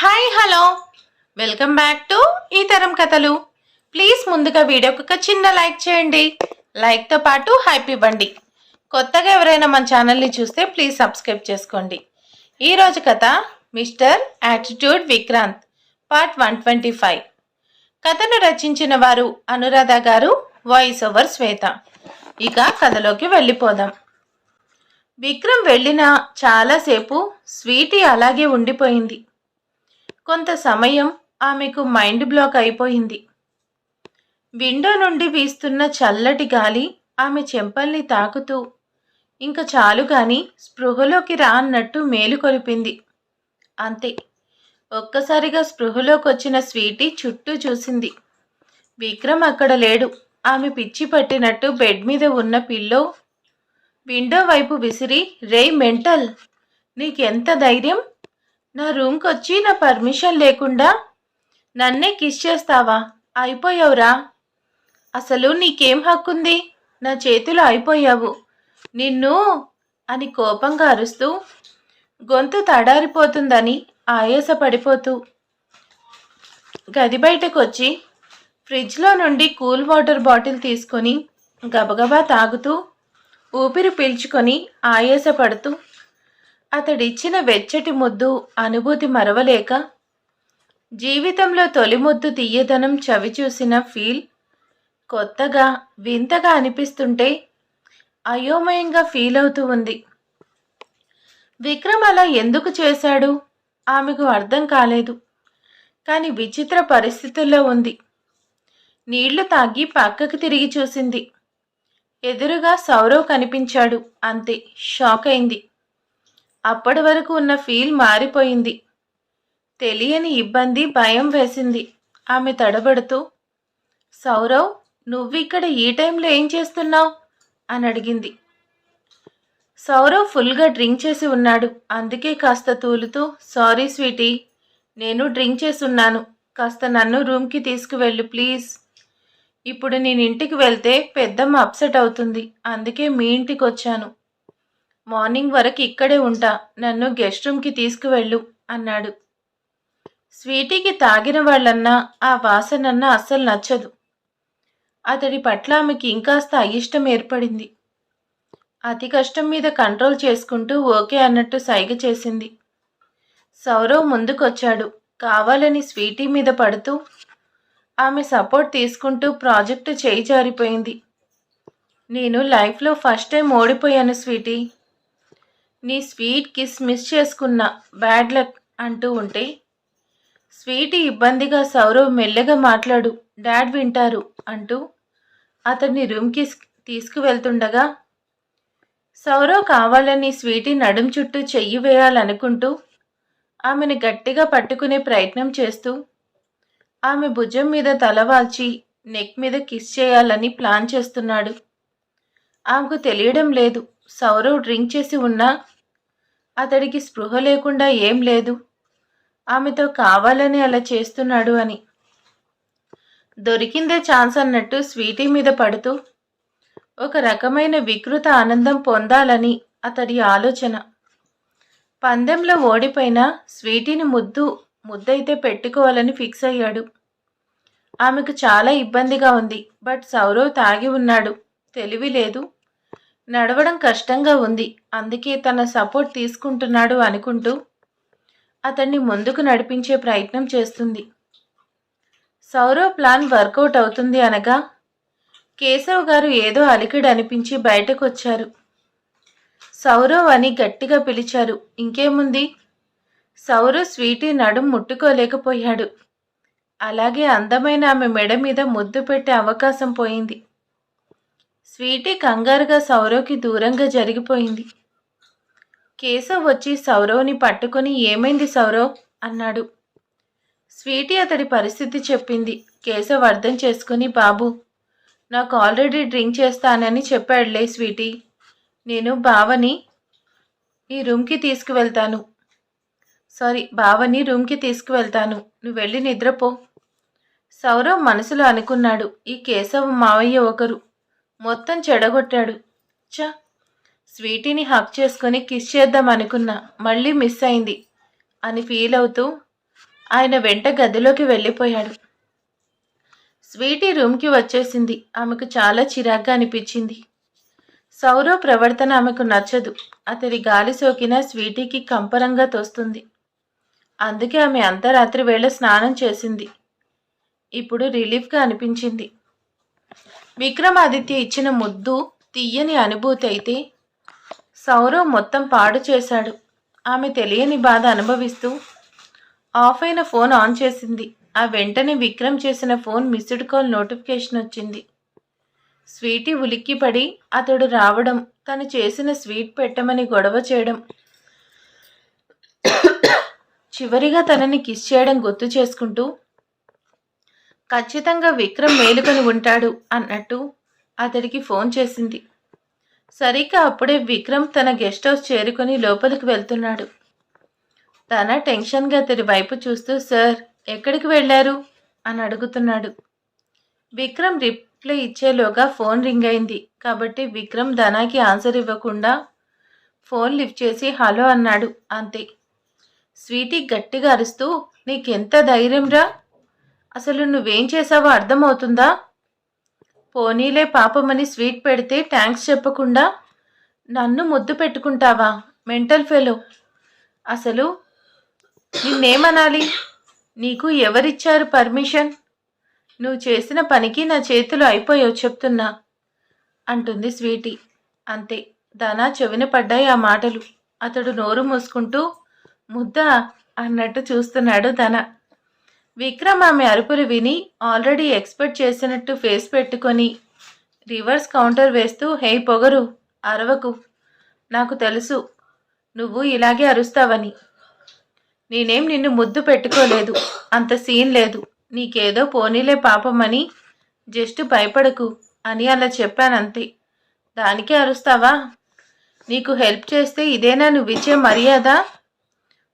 Hi hello. Welcome back to ఈ తరం కథలు. ప్లీజ్ ముందుగా వీడియోకి ఒక చిన్న లైక్ చేయండి. లైక్తో పాటు హైప్ ఇవ్వండి. కొత్తగా ఎవరైనా మన ఛానల్ని చూస్తే ప్లీజ్ సబ్స్క్రైబ్ చేసుకోండి. ఈరోజు కథ Mr attitude Vikrant part one twenty five. కథను రచించిన వారు అనురాధ గారు వాయిస్ ఓవర్ శ్వేత. ఇక కథలోకి వెళ్ళిపోదాం. విక్రమ్ వెళ్ళిన చాలాసేపు స్వీటీ అలాగే ఉండిపోయింది. కొంత సమయం ఆమెకు మైండ్ బ్లాక్ అయిపోయింది. విండో నుండి వీస్తున్న చల్లటి గాలి ఆమె చెంపల్ని తాకుతూ ఇంకా చాలు గాని స్పృహలోకి రా అన్నట్టు మేలుకొలిపింది అంతే ఒక్కసారిగా స్పృహలోకి వచ్చిన స్వీటీ చుట్టూ చూసింది. విక్రమ్ అక్కడ లేడు. ఆమె పిచ్చి పట్టినట్టు బెడ్ మీద ఉన్న పిల్లో విండో వైపు విసిరి రే మెంటల్ నీకెంత ధైర్యం? నా రూమ్కి వచ్చి నా పర్మిషన్ లేకుండా నన్నే కిస్ చేస్తావా? అయిపోయావురా. అసలు నీకేం హక్కుంది? నా చేతిలో అయిపోయావు. నిన్ను అని కోపంగా అరుస్తూ గొంతు తడారిపోతుందని ఆయాసపడిపోతూ గది బయటకు వచ్చి ఫ్రిడ్జ్లో నుండి కూల్ వాటర్ బాటిల్ తీసుకొని గబగబా తాగుతూ ఊపిరి పీల్చుకొని ఆయాసపడుతూ అతడిచ్చిన వెచ్చటి ముద్దు అనుభూతి మరవలేక జీవితంలో తొలి ముద్దు తీయదనం చవి చూసిన ఫీల్ కొత్తగా వింతగా అనిపిస్తుంటే అయోమయంగా ఫీల్ అవుతూ ఉంది. విక్రమ్ అలా ఎందుకు చేశాడు? ఆమెకు అర్థం కాలేదు. కానీ విచిత్ర పరిస్థితుల్లో ఉంది. నీళ్ళు తాగి పక్కకు తిరిగి చూసింది. ఎదురుగా సౌరవ్ కనిపించాడు. అంతే షాక్ అయింది. అప్పటి వరకు ఉన్న ఫీల్ మారిపోయింది. తెలియని ఇబ్బంది భయం వేసింది. ఆమె తడబడుతూ సౌరవ్ నువ్విక్కడ ఈ టైంలో ఏం చేస్తున్నావు? అని అడిగింది. సౌరవ్ ఫుల్గా డ్రింక్ చేసి ఉన్నాడు. అందుకే కాస్త తూలుతూ సారీ స్వీటీ నేను డ్రింక్ చేసి ఉన్నాను కాస్త నన్ను రూమ్కి తీసుకువెళ్ళు ప్లీజ్. ఇప్పుడు నేను ఇంటికి వెళ్తే పెద్దమ్మ అప్సెట్ అవుతుంది. అందుకే మీ ఇంటికి వచ్చాను మార్నింగ్ వరకు ఇక్కడే ఉంటా. నన్ను గెస్ట్ రూమ్కి తీసుకువెళ్ళు అన్నాడు. స్వీటీకి తాగిన వాళ్ళన్నా ఆ వాసనన్నా అస్సలు నచ్చదు. అతడి పట్ల ఆమెకి ఇంకాస్త అయిష్టం ఏర్పడింది. అతి కష్టం మీద కంట్రోల్ చేసుకుంటూ ఓకే అన్నట్టు సైగ చేసింది. సౌరవ్ ముందుకొచ్చాడు. కావాలని స్వీటీ మీద పడుతూ ఆమె సపోర్ట్ తీసుకుంటూ ప్రాజెక్టు చేయి జారిపోయింది. నేను లైఫ్లో ఫస్ట్ టైం ఓడిపోయాను స్వీటీ. నీ స్వీట్ కిస్ మిస్ చేసుకున్న బ్యాడ్ లక్ అంటూ ఉంటే స్వీటీ ఇబ్బందిగా సౌరవ్ మెల్లగా మాట్లాడు డాడ్ వింటారు అంటూ అతన్ని రూమ్కి తీసుకువెళ్తుండగా సౌరవ్ కావాలని స్వీటీ నడుం చుట్టూ చెయ్యి వేయాలనుకుంటూ ఆమెను గట్టిగా పట్టుకునే ప్రయత్నం చేస్తూ ఆమె భుజం మీద తలవాల్చి నెక్ మీద కిస్ చేయాలని ప్లాన్ చేస్తున్నాడు. ఆమెకు తెలియడం లేదు సౌరవ్ డ్రింక్ చేసి ఉన్నా అతడికి స్పృహ లేకుండా ఏం లేదు. ఆమెతో కావాలని అలా చేస్తున్నాడు అని. దొరికిందే ఛాన్స్ అన్నట్టు స్వీటీ మీద పడుతూ ఒక రకమైన వికృత ఆనందం పొందాలని అతడి ఆలోచన. పందెంలో ఓడిపోయిన స్వీటీని ముద్దు ముద్దైతే పెట్టుకోవాలని ఫిక్స్ అయ్యాడు. ఆమెకు చాలా ఇబ్బందిగా ఉంది బట్ సౌరవ్ తాగి ఉన్నాడు తెలివి లేదు. నడవడం కష్టంగా ఉంది. అందుకే తన సపోర్ట్ తీసుకుంటున్నాడు అనుకుంటూ అతన్ని ముందుకు నడిపించే ప్రయత్నం చేస్తుంది. సౌరవ్ ప్లాన్ వర్కౌట్ అవుతుంది అనగా కేశవ్ గారు ఏదో అలికిడి అనిపించి బయటకు వచ్చారు సౌరవ్ అని గట్టిగా పిలిచారు. ఇంకేముంది? సౌరవ్ స్వీటీ నడుం ముట్టుకోలేకపోయాడు. అలాగే అందమైన ఆమె మెడ మీద ముద్దు పెట్టే అవకాశం పోయింది. స్వీటీ కంగారుగా సౌరవ్కి దూరంగా జరిగిపోయింది. కేశవ్ వచ్చి సౌరవ్ని పట్టుకొని ఏమైంది సౌరవ్? అన్నాడు. స్వీటీ అతడి పరిస్థితి చెప్పింది. కేశవ్ అర్థం చేసుకుని బాబు నాకు ఆల్రెడీ డ్రింక్ చేస్తానని చెప్పాడులే స్వీటీ. నేను బావని ఈ రూమ్కి తీసుకువెళ్తాను. సారీ బావని రూమ్కి తీసుకువెళ్తాను. నువ్వు వెళ్ళి నిద్రపో. సౌరవ్ మనసులో అనుకున్నాడు. ఈ కేశవ్ మావయ్య ఒకరు. మొత్తం చెడగొట్టాడు. చ స్వీటీని హక్ చేసుకొని కిస్ చేద్దాం అనుకున్నా. మళ్ళీ మిస్ అయింది. అని ఫీల్ అవుతూ ఆయన వెంట గదిలోకి వెళ్ళిపోయాడు. స్వీటీ రూమ్కి వచ్చేసింది. ఆమెకు చాలా చిరాగ్గా అనిపించింది. సౌరవ్ ప్రవర్తన ఆమెకు నచ్చదు. అతడి గాలి సోకిన స్వీటీకి కంపరంగా తోస్తుంది. అందుకే ఆమె అంతరాత్రి వేళ స్నానం చేసింది. ఇప్పుడు రిలీఫ్గా అనిపించింది. విక్రమాదిత్య ఇచ్చిన ముద్దు తీయని అనుభూతి అయితే సౌరవ్ మొత్తం పాడు చేశాడు. ఆమె తెలియని బాధ అనుభవిస్తూ ఆఫ్ అయిన ఫోన్ ఆన్ చేసింది. ఆ వెంటనే విక్రమ్ చేసిన ఫోన్ మిస్డ్ కాల్ నోటిఫికేషన్ వచ్చింది. స్వీటీ ఉలిక్కిపడి అతడు రావడం తను చేసిన స్వీట్ పెట్టమని గొడవ చేయడం చివరిగా తనని కిస్ చేయడం గుర్తు చేసుకుంటూ ఖచ్చితంగా విక్రమ్ మేలుకొని ఉంటాడు అన్నట్టు అతడికి ఫోన్ చేసింది. సరిగ్గా అప్పుడే విక్రమ్ తన గెస్ట్ హౌస్ చేరుకొని లోపలికి వెళ్తున్నాడు. తన టెన్షన్గా అతడి వైపు చూస్తూ సార్ ఎక్కడికి వెళ్ళారు? అని అడుగుతున్నాడు. విక్రమ్ రిప్లై ఇచ్చేలోగా ఫోన్ రింగ్ అయింది. కాబట్టి విక్రమ్ ధనాకి ఆన్సర్ ఇవ్వకుండా ఫోన్ లిఫ్ట్ చేసి హలో అన్నాడు. అంతే. స్వీటీ గట్టిగా అరుస్తూ నీకెంత ధైర్యంరా అసలు నువ్వేం చేసావో అర్థమవుతుందా? పోనీలే పాపమని స్వీట్ పెడితే థ్యాంక్స్ చెప్పకుండా నన్ను ముద్దు పెట్టుకుంటావా? Mental fellow. అసలు నిన్నేమనాలి? నీకు ఎవరిచ్చారు పర్మిషన్? నువ్వు చేసిన పనికి నా చేతులు అయిపోయావు చెప్తున్నా అంటుంది స్వీటీ. అంతే దానా చెవిన పడ్డాయి ఆ మాటలు. అతడు నోరు మూసుకుంటూ ముద్ద అన్నట్టు చూస్తున్నాడు ధన. విక్రమ్ ఆమె అరుపులు విని ఆల్రెడీ ఎక్స్పెక్ట్ చేసినట్టు ఫేస్ పెట్టుకొని రివర్స్ కౌంటర్ వేస్తూ హే పొగరు అరవకు. నాకు తెలుసు నువ్వు ఇలాగే అరుస్తావని. నేనేం నిన్ను ముద్దు పెట్టుకోలేదు అంత సీన్ లేదు. నీకేదో పోనీలే పాపమని జస్ట్ భయపడకు అని అలా చెప్పానంతే. దానికే అరుస్తావా? నీకు హెల్ప్ చేస్తే ఇదేనా నువ్విచ్చే మర్యాద?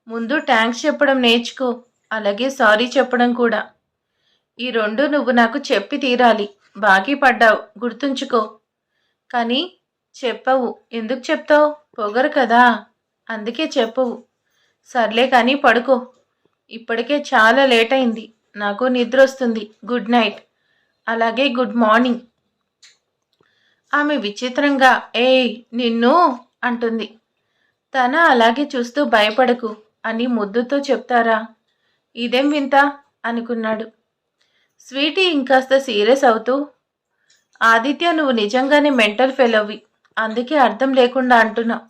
ముందు థ్యాంక్స్ చెప్పడం నేర్చుకో. అలాగే సారీ చెప్పడం కూడా. ఈ రెండు నువ్వు నాకు చెప్పి తీరాలి. బాకీ పడ్డావు. గుర్తుంచుకో. కానీ చెప్పవు. ఎందుకు చెప్తావు? పొగరు కదా. అందుకే చెప్పవు. సర్లే కానీ పడుకో. ఇప్పటికే చాలా లేట్ అయింది. నాకు నిద్ర వస్తుంది. Good night. అలాగే గుడ్ మార్నింగ్. ఆమె విచిత్రంగా ఏయ్ నిన్ను అంటుంది. తన అలాగే చూస్తూ భయపడకు అని ముద్దుతో చెప్తారా? ఇదేం వింత? అనుకున్నాడు. స్వీటీ ఇంకాస్త సీరియస్ అవుతూ ఆదిత్య నువ్వు నిజంగానే మెంటల్ ఫెలోవి అందుకే అర్థం లేకుండా అంటున్నావు.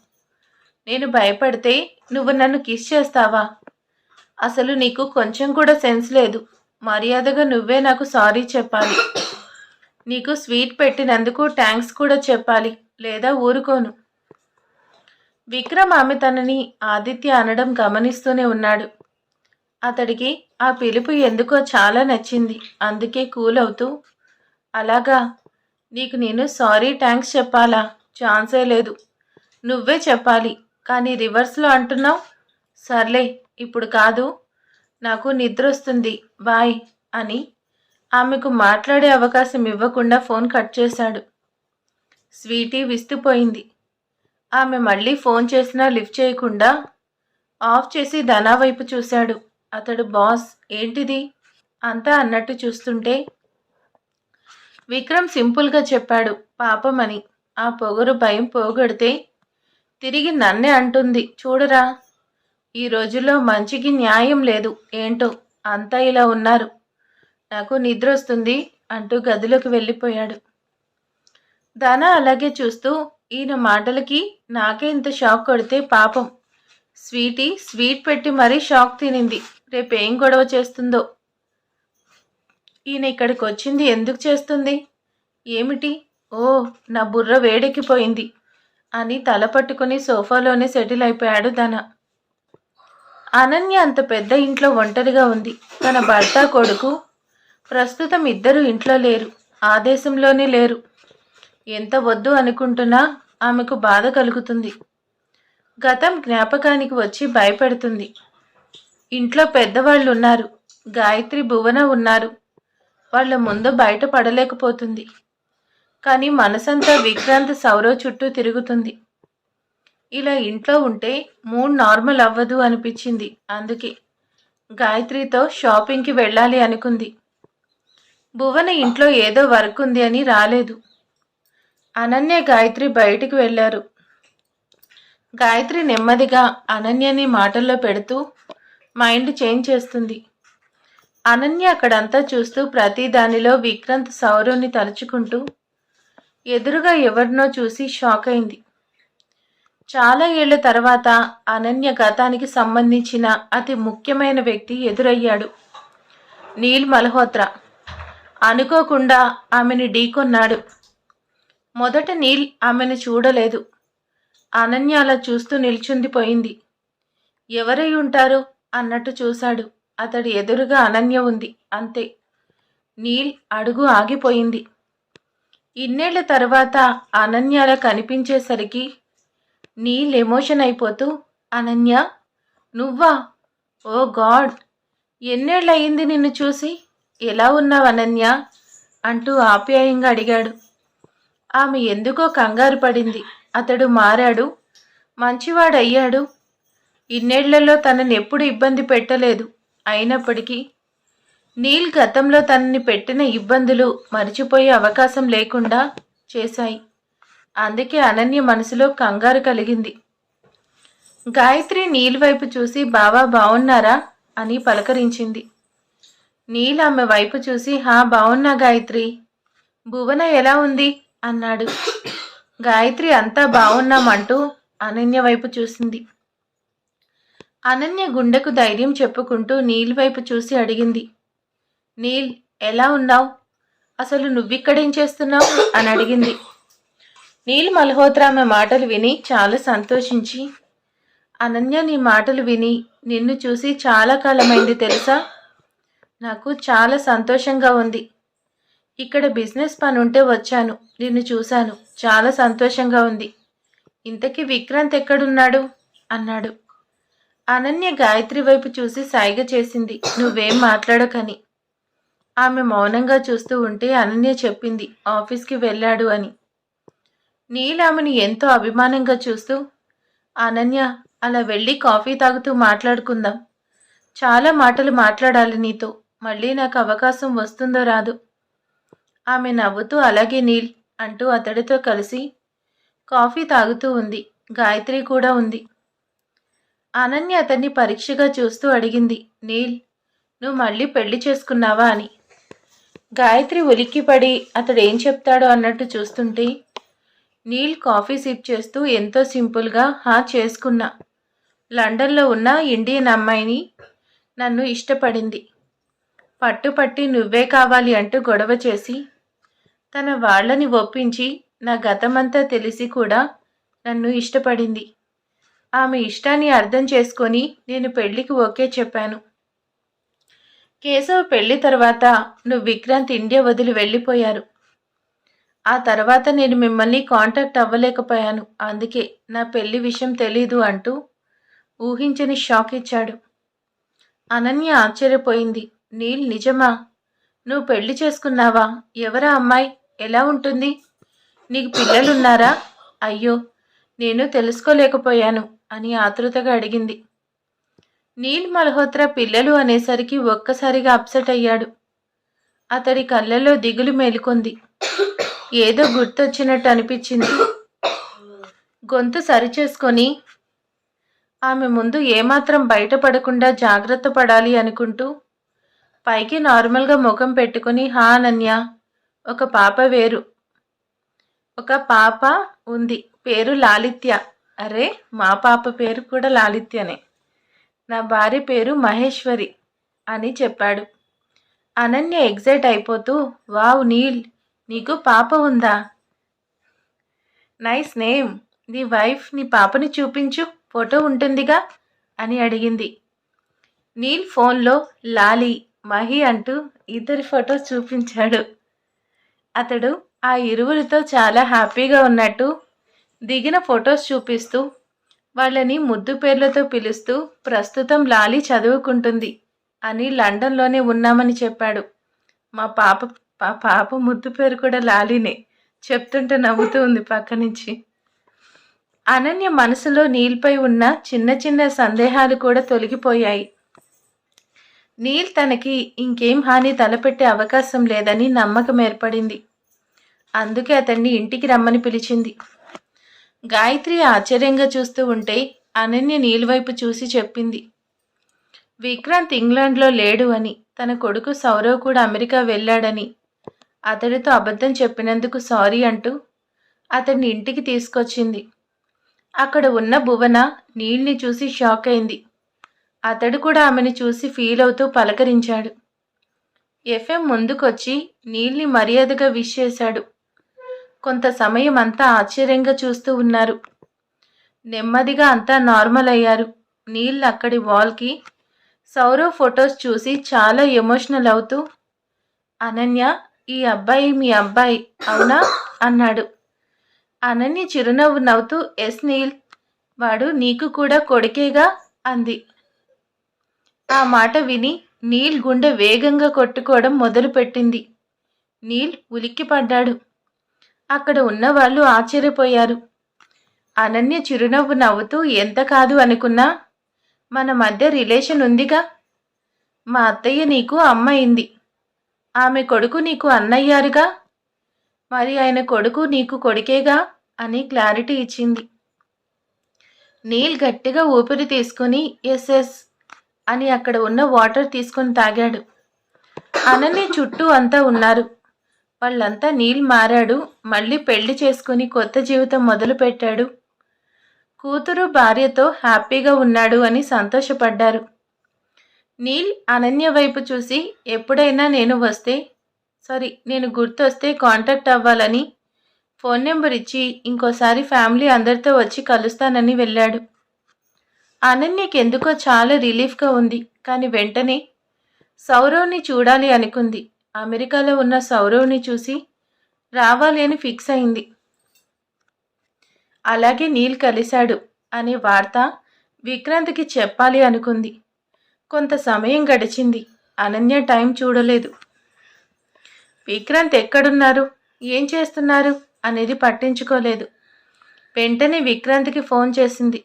నేను భయపడితే నువ్వు నన్ను కిస్ చేస్తావా? అసలు నీకు కొంచెం కూడా సెన్స్ లేదు. మర్యాదగా నువ్వే నాకు సారీ చెప్పాలి. నీకు స్వీట్ పెట్టినందుకు థ్యాంక్స్ కూడా చెప్పాలి లేదా ఊరుకోను. విక్రమ్ ఆమె తనని ఆదిత్య అనడం గమనిస్తూనే ఉన్నాడు. అతడికి ఆ పిలుపు ఎందుకో చాలా నచ్చింది. అందుకే కూల్ అవుతూ అలాగా నీకు నేను సారీ థ్యాంక్స్ చెప్పాలా? ఛాన్సే లేదు. నువ్వే చెప్పాలి. కానీ రివర్స్లో అంటున్నావు? సర్లే ఇప్పుడు కాదు. నాకు నిద్ర వస్తుంది బాయ్ అని ఆమెకు మాట్లాడే అవకాశం ఇవ్వకుండా ఫోన్ కట్ చేశాడు. స్వీటీ విస్తుపోయింది. ఆమె మళ్ళీ ఫోన్ చేసినా లిఫ్ట్ చేయకుండా ఆఫ్ చేసి ధనా వైపు చూశాడు. అతడు బాస్ ఏంటిది? అంతా అన్నట్టు చూస్తుంటే విక్రమ్ సింపుల్గా చెప్పాడు పాపమని. ఆ పొగరు భయం పోగొడితే తిరిగి నన్నే అంటుంది. చూడరా ఈ రోజుల్లో మంచికి న్యాయం లేదు. ఏంటో అంతా ఇలా ఉన్నారు. నాకు నిద్ర వస్తుంది అంటూ గదిలోకి వెళ్ళిపోయాడు. ధన అలాగే చూస్తూ ఈయన మాటలకి నాకే ఇంత షాక్ కొడితే పాపం. స్వీటీ స్వీట్ పెట్టి మరీ షాక్ తినింది. రేపేం గొడవ చేస్తుందో? ఈయన ఇక్కడికి వచ్చింది ఎందుకు చేస్తుంది? ఏమిటి? ఓ నా బుర్ర వేడెక్కిపోయింది అని తల పట్టుకుని సోఫాలోనే సెటిల్ అయిపోయాడు ధన. అనన్య అంత పెద్ద ఇంట్లో ఒంటరిగా ఉంది. తన భర్త కొడుకు ప్రస్తుతం ఇద్దరు ఇంట్లో లేరు. ఆ దేశంలోనే లేరు. ఎంత వద్దు అనుకుంటున్నా ఆమెకు బాధ కలుగుతుంది. గతం జ్ఞాపకానికి వచ్చి భయపెడుతుంది. ఇంట్లో పెద్దవాళ్ళు ఉన్నారు గాయత్రి భువన ఉన్నారు. వాళ్ళ ముందు బయట పడలేకపోతుంది. కానీ మనసంతా విక్రాంత్ సౌరవ్ చుట్టూ తిరుగుతుంది. ఇలా ఇంట్లో ఉంటే మూడ్ నార్మల్ అవ్వదు అనిపించింది. అందుకే గాయత్రితో షాపింగ్కి వెళ్ళాలి అనుకుంది. భువన ఇంట్లో ఏదో వర్క్ ఉంది అని రాలేదు. అనన్య గాయత్రి బయటికి వెళ్ళారు. గాయత్రి నెమ్మదిగా అనన్యని మాటల్లో పెడుతూ మైండ్ చేంజ్ చేస్తుంది. అనన్య అక్కడంతా చూస్తూ ప్రతి దానిలో విక్రాంత్ సౌరవ్ని తలుచుకుంటూ ఎదురుగా ఎవరినో చూసి షాక్ అయింది. చాలా ఏళ్ళ తర్వాత అనన్య గతానికి సంబంధించిన అతి ముఖ్యమైన వ్యక్తి ఎదురయ్యాడు. నీల్ మల్హోత్రా. అనుకోకుండా ఆమెను ఢీకొన్నాడు. మొదట నీల్ ఆమెను చూడలేదు. అనన్య అలా చూస్తూ నిల్చుండిపోయింది. ఎవరై ఉంటారు? అన్నట్టు చూశాడు. అతడి ఎదురుగా అనన్య ఉంది. అంతే. నీల్ అడుగు ఆగిపోయింది. ఇన్నేళ్ళ తర్వాత అనన్యాల కనిపించేసరికి నీల్ ఎమోషన్ అయిపోతూ అనన్య నువ్వా? ఓ గాడ్! ఎన్నేళ్ళయింది నిన్ను చూసి? ఎలా ఉన్నావు అనన్య? అంటూ ఆప్యాయంగా అడిగాడు. ఆమె ఎందుకో కంగారు పడింది. అతడు మారాడు. మంచివాడయ్యాడు. ఇన్నేళ్ళలో తనని ఎప్పుడు ఇబ్బంది పెట్టలేదు. అయినప్పటికీ నీల్ గతంలో తనని పెట్టిన ఇబ్బందులు మరిచిపోయే అవకాశం లేకుండా చేశాయి. అందుకే అనన్య మనసులో కంగారు కలిగింది. గాయత్రి నీల్ వైపు చూసి బావా బావున్నారా? అని పలకరించింది. నీల్ ఆమె వైపు చూసి హా బావున్నా గాయత్రి. భువన ఎలా ఉంది? అన్నాడు. గాయత్రి అంతా బావున్నామంటూ అనన్య వైపు చూసింది. అనన్య గుండెకు ధైర్యం చెప్పుకుంటూ నీల్ వైపు చూసి అడిగింది. నీల్ ఎలా ఉన్నావు? అసలు నువ్విక్కడేం చేస్తున్నావు? అని అడిగింది. నీల్ మల్హోత్రా ఆమె మాటలు విని చాలా సంతోషించి అనన్య నీ మాటలు విని నిన్ను చూసి చాలా కాలమైంది తెలుసా? నాకు చాలా సంతోషంగా ఉంది. ఇక్కడ బిజినెస్ పని ఉంటే వచ్చాను నిన్ను చూశాను చాలా సంతోషంగా ఉంది. ఇంతకీ విక్రాంత్ ఎక్కడున్నాడు? అన్నాడు. అనన్య గాయత్రి వైపు చూసి సాయిగ చేసింది. నువ్వేం మాట్లాడకని. ఆమె మౌనంగా చూస్తూ ఉంటే అనన్య చెప్పింది ఆఫీస్కి వెళ్ళాడు అని. నీలామెను ఎంతో అభిమానంగా చూస్తూ అనన్య అలా వెళ్ళి కాఫీ తాగుతూ మాట్లాడుకుందాం. చాలా మాటలు మాట్లాడాలి నీతో. మళ్ళీ నాకు అవకాశం వస్తుందో రాదు. ఆమె నవ్వుతూ అలాగే నీల్ అంటూ అతడితో కలిసి కాఫీ తాగుతూ ఉంది. గాయత్రి కూడా ఉంది. అనన్య అతన్ని పరీక్షగా చూస్తూ అడిగింది. నీల్ నువ్వు మళ్ళీ పెళ్ళి చేసుకున్నావా అని. గాయత్రి ఉలిక్కిపడి అతడు ఏం చెప్తాడో అన్నట్టు చూస్తుంటే నీల్ కాఫీ సిప్ చేస్తూ ఎంతో సింపుల్గా హా చేసుకున్నా. లండన్లో ఉన్న ఇండియన్ అమ్మాయిని నన్ను ఇష్టపడింది. పట్టుపట్టి నువ్వే కావాలి అంటూ గొడవ చేసి తన వాళ్ళని ఒప్పించి నా గతమంతా తెలిసి కూడా నన్ను ఇష్టపడింది. ఆమె ఇష్టాన్ని అర్థం చేసుకొని నేను పెళ్ళికి ఓకే చెప్పాను. కేశవ్ పెళ్ళి తర్వాత నువ్వు విక్రాంత్ ఇండియా వదిలి వెళ్ళిపోయారు. ఆ తర్వాత నేను మిమ్మల్ని కాంటాక్ట్ అవ్వలేకపోయాను. అందుకే నా పెళ్ళి విషయం తెలీదు అంటూ ఊహించని షాక్ ఇచ్చాడు. అనన్య ఆశ్చర్యపోయింది. నీల్ నిజమా? నువ్వు పెళ్ళి చేసుకున్నావా? ఎవరా అమ్మాయి? ఎలా ఉంటుంది? నీకు పిల్లలున్నారా? అయ్యో నేను తెలుసుకోలేకపోయాను. అని ఆతృతగా అడిగింది. నీల్ మల్హోత్రా పిల్లలు అనేసరికి ఒక్కసారిగా అప్సెట్ అయ్యాడు. అతడి కళ్ళల్లో దిగులు మేలుకొంది. ఏదో గుర్తొచ్చినట్టు అనిపించింది. గొంతు సరిచేసుకొని ఆమె ముందు ఏమాత్రం బయటపడకుండా జాగ్రత్త పడాలి అనుకుంటూ పైకి నార్మల్గా ముఖం పెట్టుకుని హా అనన్య ఒక పాప వేరు. ఒక పాప ఉంది పేరు లాలిత్య. అరే మా పాప పేరు కూడా లాలిత్యనే. నా భార్య పేరు మహేశ్వరి అని చెప్పాడు. అనన్య ఎగ్జైట్ అయిపోతూ వావ్ నీల్ నీకు పాప ఉందా? నైస్ నేమ్ నీ వైఫ్ నీ పాపని చూపించు ఫోటో ఉంటుందిగా? అని అడిగింది. నీల్ ఫోన్లో లాలి మహి అంటూ ఇద్దరి ఫోటోస్ చూపించాడు. అతడు ఆ ఇరువురితో చాలా హ్యాపీగా ఉన్నట్టు దిగిన ఫొటోస్ చూపిస్తూ వాళ్ళని ముద్దు పేర్లతో పిలుస్తూ ప్రస్తుతం లాలి చదువుకుంటుంది అని లండన్లోనే ఉన్నామని చెప్పాడు. మా పాప మా పాప ముద్దు పేరు కూడా లాలినే చెప్తుంటే నవ్వుతూ ఉంది పక్క నుంచి అనన్య మనసులో నీల్పై ఉన్న చిన్న చిన్న సందేహాలు కూడా తొలగిపోయాయి. నీల్ తనకి ఇంకేం హాని తలపెట్టే అవకాశం లేదని నమ్మకం ఏర్పడింది. అందుకే అతన్ని ఇంటికి రమ్మని పిలిచింది. గాయత్రి ఆశ్చర్యంగా చూస్తూ ఉంటే అనన్య నీలువైపు చూసి చెప్పింది. విక్రాంత్ ఇంగ్లాండ్లో లేడు అని తన కొడుకు సౌరవ్ కూడా అమెరికా వెళ్ళాడని. అతడితో అబద్ధం చెప్పినందుకు సారీ అంటూ అతన్ని ఇంటికి తీసుకొచ్చింది. అక్కడ ఉన్న భువన నీల్ని చూసి షాక్ అయింది. అతడు కూడా ఆమెను చూసి ఫీల్ అవుతూ పలకరించాడు. ఎఫ్ఎం ముందుకొచ్చి నీల్ని మర్యాదగా విష్ చేశాడు. కొంత సమయం అంతా ఆశ్చర్యంగా చూస్తూ ఉన్నారు. నెమ్మదిగా అంతా నార్మల్ అయ్యారు. నీళ్ళు అక్కడి వాల్కి సౌరవ్ ఫొటోస్ చూసి చాలా ఎమోషనల్ అవుతూ అనన్య ఈ అబ్బాయి మీ అబ్బాయి అవునా? అన్నాడు. అనన్య చిరునవ్వు నవ్వుతూ ఎస్ నీల్ వాడు నీకు కూడా కొడుకేగా? అంది. ఆ మాట విని నీల్ గుండె వేగంగా కొట్టుకోవడం మొదలుపెట్టింది. నీల్ ఉలిక్కిపడ్డాడు. అక్కడ ఉన్నవాళ్ళు ఆశ్చర్యపోయారు. అనన్య చిరునవ్వు నవ్వుతూ ఎంత కాదు అనుకున్నా? మన మధ్య రిలేషన్ ఉందిగా? మా అత్తయ్య నీకు అమ్మ అయింది. ఆమె కొడుకు నీకు అన్నయ్యారుగా? మరి ఆయన కొడుకు నీకు కొడుకేగా? అని క్లారిటీ ఇచ్చింది. నీల్ గట్టిగా ఊపిరి తీసుకుని ఎస్ ఎస్ అని అక్కడ ఉన్న వాటర్ తీసుకుని తాగాడు. అనన్య చుట్టూ అంతా ఉన్నారు. వాళ్ళంతా నీల్ మారాడు. మళ్ళీ పెళ్ళి చేసుకుని కొత్త జీవితం మొదలుపెట్టాడు కూతురు భార్యతో హ్యాపీగా ఉన్నాడు అని సంతోషపడ్డారు. నీల్ అనన్య వైపు చూసి ఎప్పుడైనా నేను వస్తే సారీ నేను గుర్తొస్తే కాంటాక్ట్ అవ్వాలని ఫోన్ నెంబర్ ఇచ్చి ఇంకోసారి ఫ్యామిలీ అందరితో వచ్చి కలుస్తానని వెళ్ళాడు. అనన్యకి ఎందుకో చాలా రిలీఫ్గా ఉంది. కానీ వెంటనే సౌరవ్ని చూడాలి అనుకుంది. అమెరికాలో ఉన్న సౌరవ్ని చూసి రావాలి అని ఫిక్స్ అయింది. అలాగే నీల్ కలిశాడు అనే వార్త విక్రాంత్కి చెప్పాలి అనుకుంది. కొంత సమయం గడిచింది. అనన్య టైం చూడలేదు. విక్రాంత్ ఎక్కడున్నారు? ఏం చేస్తున్నారు? అనేది పట్టించుకోలేదు. వెంటనే విక్రాంత్కి ఫోన్ చేసింది.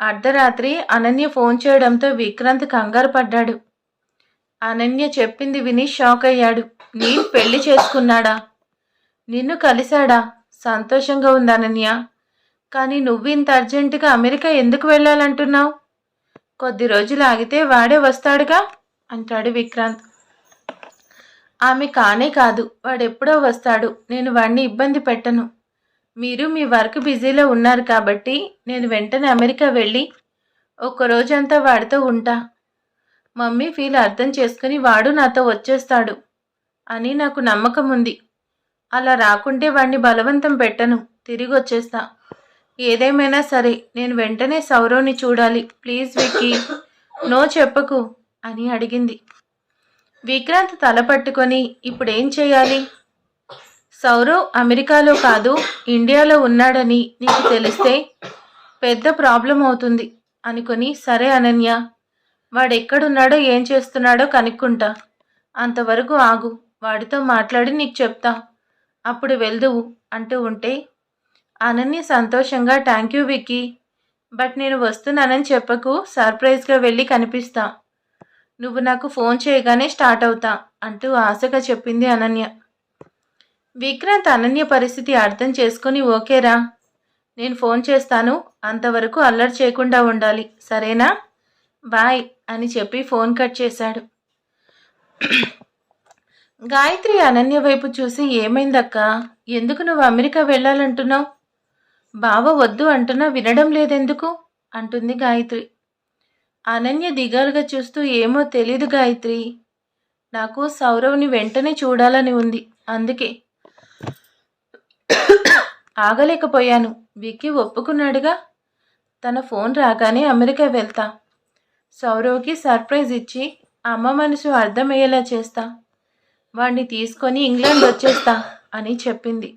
అర్ధరాత్రి అనన్య ఫోన్ చేయడంతో విక్రాంత్ కంగారు పడ్డాడు. అనన్య చెప్పింది విని షాక్ అయ్యాడు నీ పెళ్ళి చేసుకున్నాడా? నిన్ను కలిశాడా? సంతోషంగా ఉంది అనన్య. కానీ నువ్వు ఇంత అర్జెంటుగా అమెరికా ఎందుకు వెళ్ళాలంటున్నావు? కొద్ది రోజులు ఆగితే వాడే వస్తాడుగా? అంటాడు విక్రాంత్. ఆమె కానే కాదు. వాడెప్పుడో వస్తాడు. నేను వాడిని ఇబ్బంది పెట్టను. మీరు మీ వర్క్ బిజీలో ఉన్నారు కాబట్టి నేను వెంటనే అమెరికా వెళ్ళి ఒక రోజంతా వాడితో ఉంటా. మమ్మీ ఫీల్ అర్థం చేసుకుని వాడు నాతో వచ్చేస్తాడు అని నాకు నమ్మకం ఉంది. అలా రాకుంటే వాణ్ణి బలవంతం పెట్టను. తిరిగి వచ్చేస్తా. ఏదేమైనా సరే నేను వెంటనే సౌరవ్ని చూడాలి. ప్లీజ్ విక్కీ. నో చెప్పకు అని అడిగింది. విక్రాంత్ తల పట్టుకొని ఇప్పుడేం చేయాలి? సౌరవ్ అమెరికాలో కాదు ఇండియాలో ఉన్నాడని నీకు తెలిస్తే పెద్ద ప్రాబ్లం అవుతుంది అనుకొని సరే అనన్య వాడెక్కడున్నాడో ఏం చేస్తున్నాడో కనుక్కుంటా. అంతవరకు ఆగు వాడితో మాట్లాడి నీకు చెప్తా. అప్పుడు వెళ్దువు అంటూ ఉంటే అనన్య సంతోషంగా థ్యాంక్ యూ విక్కీ బట్ నేను వస్తున్నానని చెప్పకు సర్ప్రైజ్గా వెళ్ళి కనిపిస్తా. నువ్వు నాకు ఫోన్ చేయగానే స్టార్ట్ అవుతా అంటూ ఆశగా చెప్పింది అనన్య. విక్రాంత్ అనన్య పరిస్థితి అర్థం చేసుకుని ఓకేరా నేను ఫోన్ చేస్తాను అంతవరకు అల్లరి చేయకుండా ఉండాలి. సరేనా? బాయ్ అని చెప్పి ఫోన్ కట్ చేశాడు. గాయత్రి అనన్య వైపు చూసి ఏమైందక్క? ఎందుకు నువ్వు అమెరికా వెళ్ళాలంటున్నావు? బావ వద్దు అంటున్నా వినడం లేదెందుకు? అంటుంది గాయత్రి. అనన్య దిగాలుగా చూస్తూ ఏమో తెలీదు గాయత్రి. నాకు సౌరవ్ని వెంటనే చూడాలని ఉంది. అందుకే ఆగలేకపోయాను. విక్కీ ఒప్పుకున్నాడుగా? తన ఫోన్ రాగానే అమెరికా వెళ్తా. సౌరవ్కి సర్ప్రైజ్ ఇచ్చి అమ్మ మనసు అర్థమయ్యేలా చేస్తా. వాణ్ణి తీసుకొని ఇంగ్లాండ్ వచ్చేస్తా అని చెప్పింది.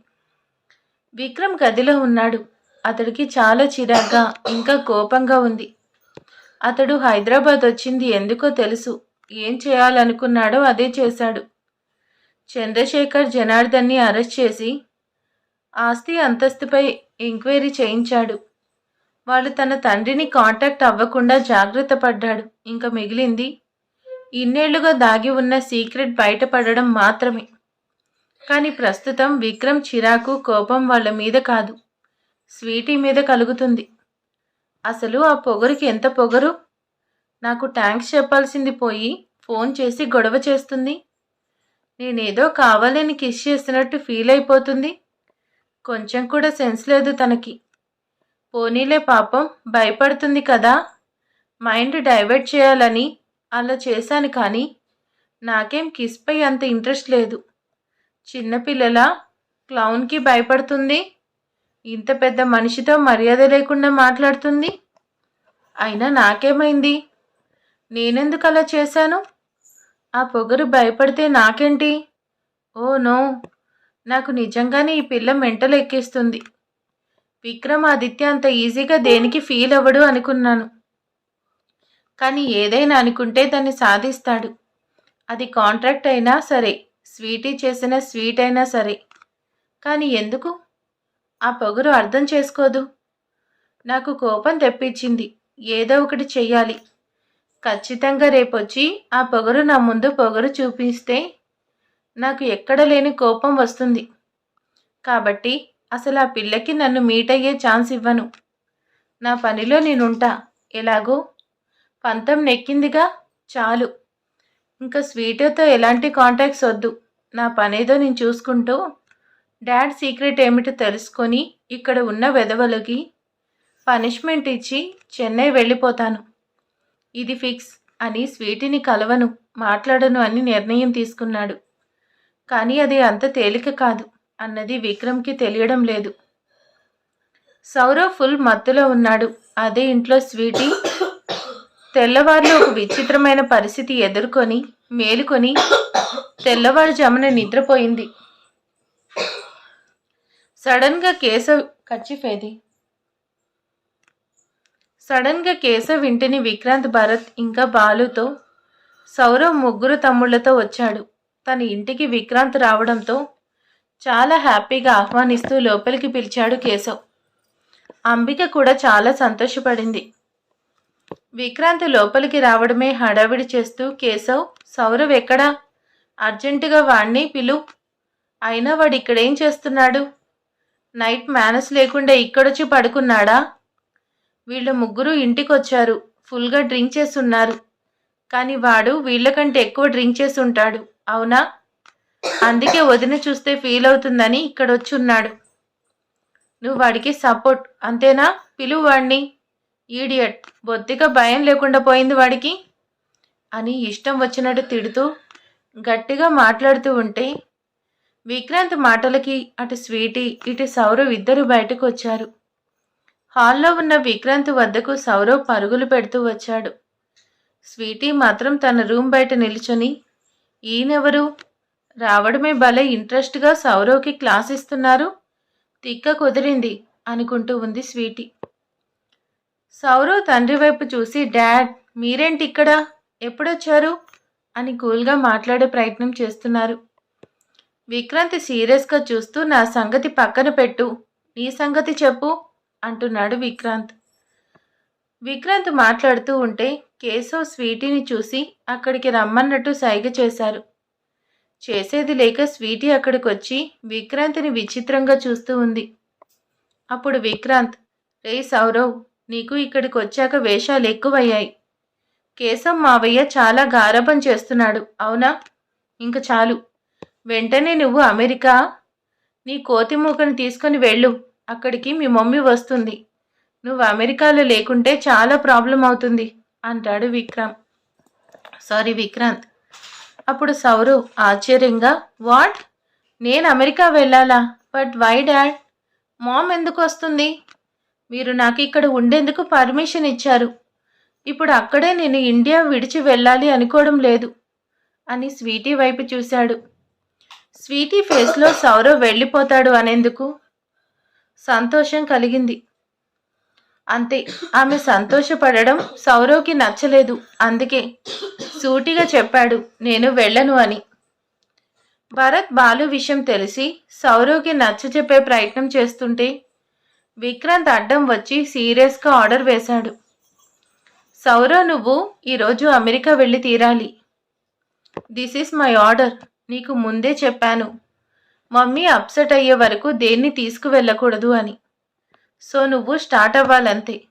విక్రమ్ గదిలో ఉన్నాడు. అతడికి చాలా చిరాగ్గా ఇంకా కోపంగా ఉంది. అతడు హైదరాబాద్ వచ్చింది ఎందుకో తెలుసు. ఏం చేయాలనుకున్నాడో అదే చేశాడు. చంద్రశేఖర్ జనార్దన్ని అరెస్ట్ చేసి ఆస్తి అంతస్తుపై ఎంక్వైరీ చేయించాడు. వాళ్ళు తన తండ్రిని కాంటాక్ట్ అవ్వకుండా జాగ్రత్త పడ్డాడు. ఇంకా మిగిలింది ఇన్నేళ్ళుగా దాగి ఉన్న సీక్రెట్ బయటపడడం మాత్రమే. కానీ ప్రస్తుతం విక్రమ్ చిరాకు కోపం వాళ్ళ మీద కాదు. స్వీటీ మీద కలుగుతుంది. అసలు ఆ పొగరుకి ఎంత పొగరు? నాకు ట్యాంక్స్ చెప్పాల్సింది పోయి ఫోన్ చేసి గొడవ చేస్తుంది. నేనేదో కావాలని కిష్ చేసినట్టు ఫీల్ అయిపోతుంది. కొంచెం కూడా సెన్స్ లేదు తనకి. పోనీలే పాపం భయపడుతుంది కదా. మైండ్ డైవర్ట్ చేయాలని అలా చేశాను కానీ నాకేం కిస్పై అంత ఇంట్రెస్ట్ లేదు. చిన్నపిల్లల క్లౌన్కి భయపడుతుంది. ఇంత పెద్ద మనిషితో మర్యాద లేకుండా మాట్లాడుతుంది. అయినా నాకేమైంది? నేనెందుకు అలా చేశాను? ఆ పొగరు భయపడితే నాకేంటి? ఓ నో నాకు నిజంగానే ఈ పిల్ల మెంటలు ఎక్కిస్తుంది విక్రమాదిత్య అంత ఈజీగా దేనికి ఫీల్ అవ్వడు అనుకున్నాను. కానీ ఏదైనా అనుకుంటే దాన్ని సాధిస్తాడు. అది కాంట్రాక్ట్ అయినా సరే స్వీటీ చేసిన స్వీట్ అయినా సరే. కానీ ఎందుకు? ఆ పొగరు అర్థం చేసుకోదు. నాకు కోపం తెప్పించింది. ఏదో ఒకటి చెయ్యాలి. ఖచ్చితంగా రేపొచ్చి ఆ పొగరు నా ముందు పొగరు చూపిస్తే నాకు ఎక్కడ లేని కోపం వస్తుంది. కాబట్టి అసలు ఆ పిల్లకి నన్ను మీట్ అయ్యే ఛాన్స్ ఇవ్వను. నా పనిలో నేనుంటా. ఎలాగో? పంతం నెక్కిందిగా? చాలు. ఇంకా స్వీటుతో ఎలాంటి కాంటాక్ట్స్ వద్దు. నా పనేదో నేను చూసుకుంటూ డాడ్ సీక్రెట్ ఏమిటో తెలుసుకొని ఇక్కడ ఉన్న వెధవలకి పనిష్మెంట్ ఇచ్చి చెన్నై వెళ్ళిపోతాను. ఇది ఫిక్స్ అని స్వీటిని కలవను మాట్లాడను అని నిర్ణయం తీసుకున్నాడు. కానీ అది అంత తేలిక కాదు. అన్నది విక్రమ్కి తెలియడం లేదు. సౌరవ్ ఫుల్ మత్తులో ఉన్నాడు. అదే ఇంట్లో స్వీటీ. తెల్లవారులు ఒక విచిత్రమైన పరిస్థితి ఎదుర్కొని మేలుకొని తెల్లవారుజామున నిద్రపోయింది. సడన్గా కేశవ్ కచ్చిఫేది. సడన్గా కేశవ్ ఇంటిని విక్రాంత్ భరత్ ఇంకా బాలుతో సౌరవ్ ముగ్గురు తమ్ముళ్ళతో వచ్చాడు. తన ఇంటికి విక్రాంత్ రావడంతో చాలా హ్యాపీగా ఆహ్వానిస్తూ లోపలికి పిలిచాడు కేశవ్. అంబిక కూడా చాలా సంతోషపడింది. విక్రాంత్ లోపలికి రావడమే హడావిడి చేస్తూ కేశవ్ సౌరవ్ ఎక్కడా? అర్జెంటుగా వాణ్ణి పిలు. అయినా వాడు ఇక్కడేం చేస్తున్నాడు? నైట్ మేనస్ లేకుండా ఇక్కడొచ్చి పడుకున్నాడా? వీళ్ళ ముగ్గురు ఇంటికొచ్చారు. ఫుల్గా డ్రింక్ చేస్తున్నారు. కానీ వాడు వీళ్ళకంటే ఎక్కువ డ్రింక్ చేసి ఉంటాడు అవునా? అందుకే వదిన చూస్తే ఫీల్ అవుతుందని ఇక్కడ వచ్చి ఉన్నాడు. నువ్వు వాడికి సపోర్ట్ అంతేనా? పిలువు వాడిని ఈడియట్ బొత్తిగా భయం లేకుండా పోయింది వాడికి. అని ఇష్టం వచ్చినట్టు తిడుతూ గట్టిగా మాట్లాడుతూ ఉంటే విక్రాంత్ మాటలకి అటు స్వీటీ ఇటు సౌరవ్ ఇద్దరు బయటకు వచ్చారు. హాల్లో ఉన్న విక్రాంత్ వద్దకు సౌరవ్ పరుగులు పెడుతూ వచ్చాడు. స్వీటీ మాత్రం తన రూమ్ బయట నిల్చొని ఈయనెవరు? రావడమే భలే ఇంట్రెస్ట్గా సౌరవ్కి క్లాస్ ఇస్తున్నారు. తిక్క కుదిరింది అనుకుంటూ ఉంది స్వీటీ. సౌరవ్ తండ్రి వైపు చూసి డాడ్ మీరేంటి ఇక్కడ? ఎప్పుడొచ్చారు? అని కూల్గా మాట్లాడే ప్రయత్నం చేస్తున్నారు. విక్రాంతి సీరియస్గా చూస్తూ నా సంగతి పక్కన పెట్టు. నీ సంగతి చెప్పు అంటున్నాడు విక్రాంత్. విక్రాంత్ మాట్లాడుతూ ఉంటే కేశవ్ స్వీటీని చూసి అక్కడికి రమ్మన్నట్టు సైగ చేశారు. చేసేది లేక స్వీటీ అక్కడికి వచ్చి విక్రాంత్ని విచిత్రంగా చూస్తూ ఉంది. అప్పుడు విక్రాంత్ రే సౌరవ్ నీకు ఇక్కడికి వచ్చాక వేషాలు ఎక్కువయ్యాయి. కేశవ్ మావయ్య చాలా గారభం చేస్తున్నాడు అవునా? ఇంక చాలు. వెంటనే నువ్వు అమెరికా? నీ కోతి మూకని తీసుకొని వెళ్ళు. అక్కడికి మీ మమ్మీ వస్తుంది. నువ్వు అమెరికాలో లేకుంటే చాలా ప్రాబ్లం అవుతుంది అంటాడు విక్రమ్ సారీ విక్రాంత్ అప్పుడు సౌరవ్ ఆశ్చర్యంగా వాట్? నేను అమెరికా వెళ్ళాలా? But why dad? మామ్ ఎందుకు వస్తుంది? మీరు నాకు ఇక్కడ ఉండేందుకు పర్మిషన్ ఇచ్చారు. ఇప్పుడు అక్కడే నేను ఇండియా విడిచి వెళ్ళాలి అనుకోవడం లేదు అని స్వీటీ వైపు చూశాడు. స్వీటీ ఫేస్లో సౌరవ్ వెళ్ళిపోతాడు అనేందుకు సంతోషం కలిగింది. అంతే. ఆమె సంతోషపడడం సౌరవ్కి నచ్చలేదు. అందుకే సూటిగా చెప్పాడు నేను వెళ్ళను అని. భరత్ బాలు విషయం తెలిసి సౌరవ్కి నచ్చ చెప్పే ప్రయత్నం చేస్తుంటే విక్రాంత్ అడ్డం వచ్చి సీరియస్గా ఆర్డర్ వేశాడు. సౌరవ్ నువ్వు ఈరోజు అమెరికా వెళ్ళి తీరాలి. This is my order. నీకు ముందే చెప్పాను. మమ్మీ అప్సెట్ అయ్యే వరకు దేన్ని తీసుకువెళ్ళకూడదు అని. సో నువ్వు స్టార్ట్ అవ్వాలంతే.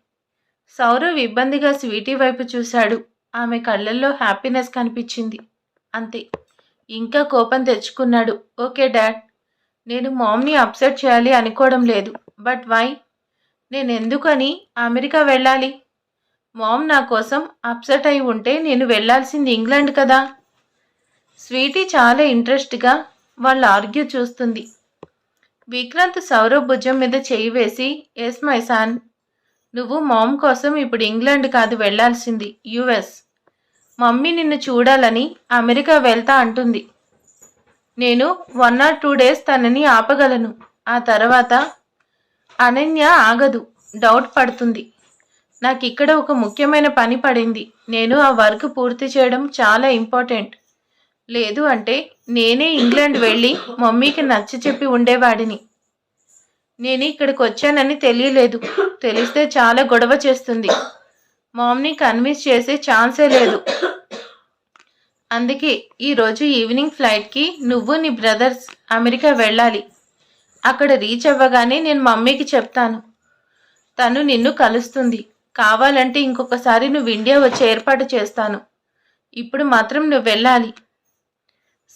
సౌరవ్ ఇబ్బందిగా స్వీటీ వైపు చూశాడు. ఆమె కళ్ళల్లో హ్యాపీనెస్ కనిపించింది. అంతే. ఇంకా కోపం తెచ్చుకున్నాడు. Okay dad. నేను మామ్ని అప్సెట్ చేయాలి అనుకోవడం లేదు. But why? నేను ఎందుకని అమెరికా వెళ్ళాలి? మామ్ నా కోసం అప్సెట్ అయి ఉంటే నేను వెళ్ళాల్సింది ఇంగ్లాండ్ కదా? స్వీటీ చాలా ఇంట్రెస్ట్గా వాళ్ళ ఆర్గ్యూ చూస్తుంది. విక్రాంత్ సౌరవ్ భుజం మీద చేయి వేసి ఎస్ మైసాన్ నువ్వు మామ్ కోసం ఇప్పుడు ఇంగ్లాండ్ కాదు వెళ్ళాల్సింది యుఎస్ మమ్మీ నిన్ను చూడాలని అమెరికా వెళ్తా అంటుంది. నేను వన్ ఆర్ టూ డేస్ తనని ఆపగలను. ఆ తర్వాత అనన్య ఆగదు డౌట్ పడుతుంది. నాకు ఇక్కడ ఒక ముఖ్యమైన పని పడింది. నేను ఆ వర్క్ పూర్తి చేయడం చాలా ఇంపార్టెంట్ లేదు అంటే నేనే ఇంగ్లాండ్ వెళ్ళి మమ్మీకి నచ్చ చెప్పి ఉండేవాడిని. నేను ఇక్కడికి వచ్చానని తెలియలేదు. తెలిస్తే చాలా గొడవ చేస్తుంది. మామ్ని కన్విన్స్ చేసే ఛాన్సే లేదు. అందుకే ఈరోజు ఈవినింగ్ ఫ్లైట్కి నువ్వు నీ బ్రదర్స్ అమెరికా వెళ్ళాలి. అక్కడ రీచ్ అవ్వగానే నేను మమ్మీకి చెప్తాను. తను నిన్ను కలుస్తుంది. కావాలంటే ఇంకొకసారి నువ్వు ఇండియా వచ్చి ఏర్పాటు చేస్తాను. ఇప్పుడు మాత్రం నువ్వు వెళ్ళాలి.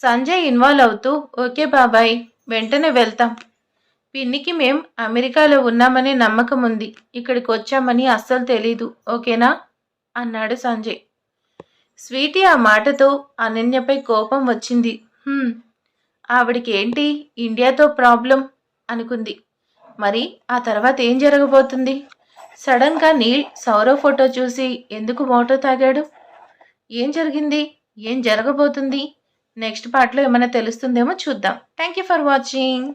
సంజయ్ ఇన్వాల్వ్ అవుతూ ఓకే బాబాయ్ వెంటనే వెళ్తాం. పిన్నికి మేం అమెరికాలో ఉన్నామనే నమ్మకం ఉంది. ఇక్కడికి వచ్చామని అస్సలు తెలీదు ఓకేనా అన్నాడు సంజయ్. స్వీటీ ఆ మాటతో అనన్యపై కోపం వచ్చింది. "హ్మ్, ఆవిడికి ఏంటి ఇండియాతో ప్రాబ్లం అనుకుంది. మరి ఆ తర్వాత ఏం జరగబోతుంది? సడన్గా నీల్ సౌరవ్ ఫోటో చూసి ఎందుకు మోటో తాగాడు? ఏం జరిగింది? ఏం జరగబోతుంది? నెక్స్ట్ పార్ట్లో ఏమైనా తెలుస్తుందేమో చూద్దాం. Thank you for watching